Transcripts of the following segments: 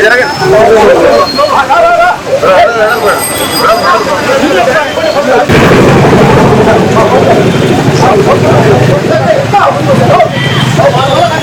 జరగ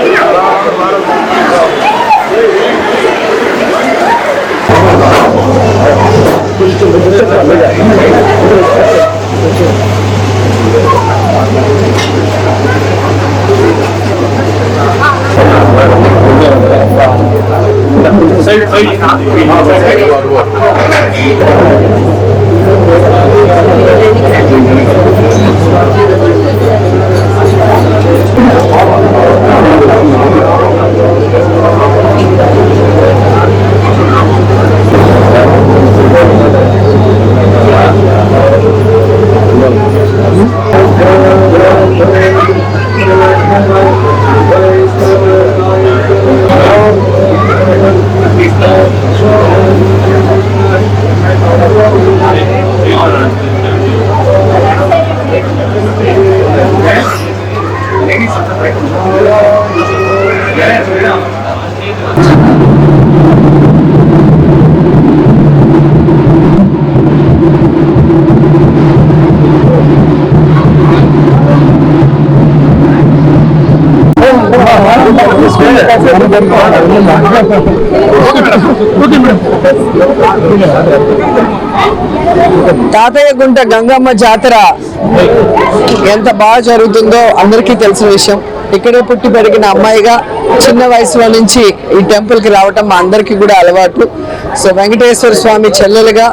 Thank you. తాతయ్య గుంట గంగమ్మ జాతర ఎంత బాగా జరుగుతుందో అందరికీ తెలిసిన విషయం. ఇక్కడే పుట్టి పెరిగిన అమ్మాయిగా చిన్న వయసులో నుంచి ఈ టెంపుల్కి రావటం మా అందరికీ కూడా అలవాటు. సో వెంకటేశ్వర స్వామి చెల్లెలుగా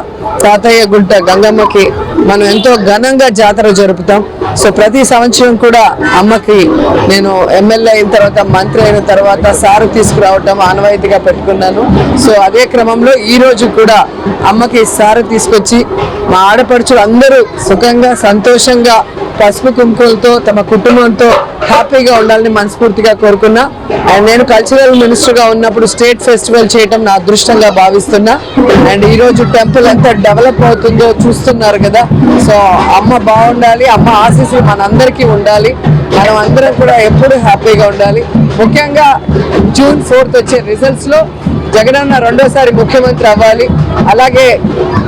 తాతయ్య గుంట గంగమ్మకి మనం ఎంతో ఘనంగా జాతర జరుపుతాం. సో ప్రతి సంవత్సరం కూడా అమ్మకి నేను ఎమ్మెల్యే అయిన తర్వాత మంత్రి అయిన తర్వాత సారు తీసుకురావటం ఆనవాయితీగా పెట్టుకున్నాను. సో అదే క్రమంలో ఈ రోజు కూడా అమ్మకి సారు తీసుకొచ్చి మా ఆడపడుచులు అందరూ సుఖంగా సంతోషంగా పసుపు కుంకులతో తమ కుటుంబంతో హ్యాపీగా ఉండాలని మనస్ఫూర్తిగా కోరుకున్నా. అండ్ నేను కల్చరల్ మినిస్టర్గా ఉన్నప్పుడు స్టేట్ ఫెస్టివల్ చేయటం నా అదృష్టంగా భావిస్తున్నా. అండ్ ఈరోజు టెంపుల్ ఎంత డెవలప్ అవుతుందో చూస్తున్నారు కదా. సో అమ్మ బాగుండాలి అమ్మ ఆశీస్సులు మనందరికీ ఉండాలి. మనం అందరం కూడా ఎప్పుడు హ్యాపీగా ఉండాలి. ముఖ్యంగా జూన్ ఫోర్త్ వచ్చే రిజల్ట్స్లో జగనన్న రెండోసారి ముఖ్యమంత్రి అవ్వాలి. అలాగే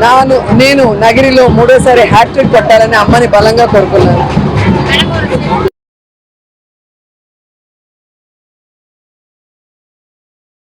నాను నేను నగిరిలో మూడోసారి హ్యాట్రిక్ కొట్టాలని అమ్మని బలంగా కోరుకున్నాను.